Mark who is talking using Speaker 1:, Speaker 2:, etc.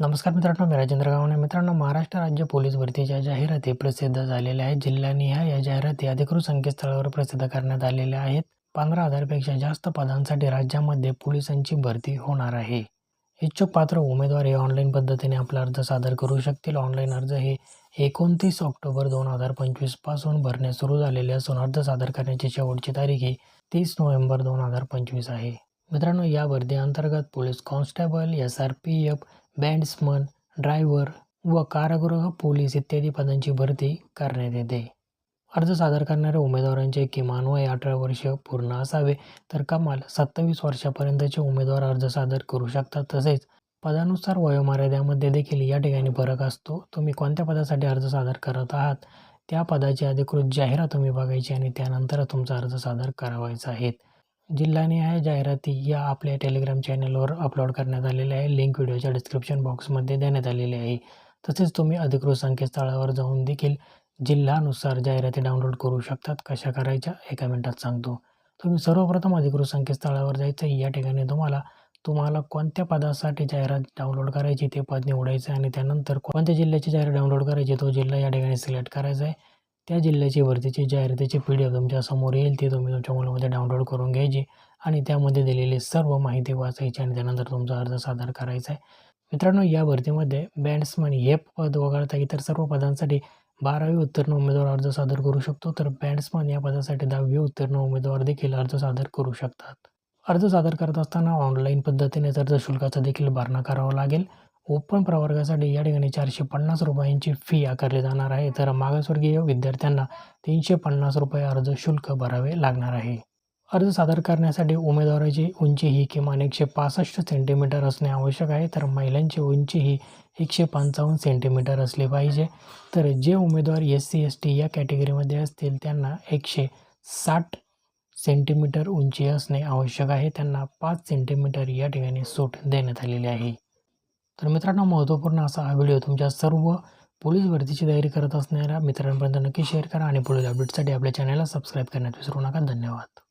Speaker 1: नमस्कार मित्रांनो मी राजेंद्र गावणे. मित्रांनो महाराष्ट्र राज्य पोलीस भरतीच्या जाहिराती प्रसिद्ध झालेल्या आहेत. जिल्हानिहाय या जाहिराती अधिकृत संकेतस्थळावर प्रसिद्ध करण्यात आलेल्या आहेत. पंधरा हजारपेक्षा जास्त पदांसाठी राज्यामध्ये पोलिसांची भरती होणार आहे. इच्छुक पात्र उमेदवार हे ऑनलाईन पद्धतीने आपला अर्ज सादर करू शकतील. ऑनलाईन अर्ज हे एकोणतीस ऑक्टोबर दोन हजार पंचवीसपासून भरणे सुरू झालेले असून अर्ज सादर करण्याची शेवटची तारीख ही तीस नोव्हेंबर दोन हजार पंचवीस आहे. मित्रांनो या भरती अंतर्गत police constable S R P F bandsman driver व कारागृह पोलीस इत्यादी पदांची भरती करण्यात येते. अर्ज सादर करणाऱ्या उमेदवारांचे किमान वय अठरा वर्ष पूर्ण असावे तर कमाल सत्तावीस वर्षापर्यंतचे उमेदवार अर्ज सादर करू शकतात. तसेच पदानुसार वयोमर्यादेमध्ये देखील या ठिकाणी फरक असतो. तुम्ही कोणत्या पदासाठी अर्ज सादर करत आहात? त्या पदाची अधिकृत जाहिरात तुम्ही बघायची आणि त्यानंतर तुमचा अर्ज सादर करावायचा आहे. जिल्हानिहाय जाहिराती या आपल्या टेलिग्राम चॅनलवर अपलोड करण्यात आलेल्या आहे. लिंक व्हिडिओच्या डिस्क्रिप्शन बॉक्समध्ये देण्यात आलेली आहे. तसेच तुम्ही अधिकृत संकेतस्थळावर जाऊन देखील जिल्ह्यानुसार जाहिराती डाउनलोड करू शकतात. कशा करायच्या एका मिनटात सांगतो. तुम्ही सर्वप्रथम अधिकृत संकेतस्थळावर जायचं या ठिकाणी तुम्हाला तुम्हाला कोणत्या पदासाठी जाहिरात डाउनलोड करायची ते पद निवडायचं आहे आणि त्यानंतर कोणत्या जिल्ह्याची जाहिरात डाउनलोड करायची तो जिल्हा या ठिकाणी सिलेक्ट करायचा आहे. त्या जिल्ह्याची भरतीची जाहिरातीची पी डी एफ तुमच्यासमोर येईल ती तुम्ही तुमच्या मोबाईलमध्ये डाउनलोड करून घ्यायची आणि त्यामध्ये दिलेली सर्व माहिती वाचायची आणि त्यानंतर तुमचा अर्ज सादर करायचा आहे. मित्रांनो या भरतीमध्ये बँड्समन हे पद वगळता इतर सर्व पदांसाठी बारावी उत्तीर्ण उमेदवार अर्ज सादर करू शकतो तर बँड्समन या पदासाठी दहावी उत्तीर्ण उमेदवार देखील अर्ज सादर करू शकतात. अर्ज सादर करत असताना ऑनलाईन पद्धतीने अर्ज शुल्काचा देखील भरणा करावा लागेल. ओपन प्रवर्गासाठी या ठिकाणी चारशे पन्नास रुपयांची फी आकारली जाणार आहे. तर मागासवर्गीय विद्यार्थ्यांना तीनशे पन्नास रुपये अर्ज शुल्क भरावे लागणार आहे. अर्ज सादर करण्यासाठी उमेदवाराची उंची ही किमान एकशे पासष्ट सेंटीमीटर असणे आवश्यक आहे. तर महिलांची उंची ही एकशे पंचावन्न सेंटीमीटर असली पाहिजे. तर जे उमेदवार एस सी एस टी या कॅटेगरीमध्ये असतील त्यांना एकशे साठ सेंटीमीटर उंची असणे आवश्यक आहे. त्यांना पाच सेंटीमीटर या ठिकाणी सूट देण्यात आलेली आहे. तर मित्रांनो महत्त्वपूर्ण असा हा व्हिडिओ तुमच्या सर्व पोलीस भरतीची तयारी करत असणाऱ्या मित्रांपर्यंत नक्की शेअर करा आणि पुढील अपडेटसाठी आपल्या चॅनलला सबस्क्राईब करण्यात विसरू नका. धन्यवाद.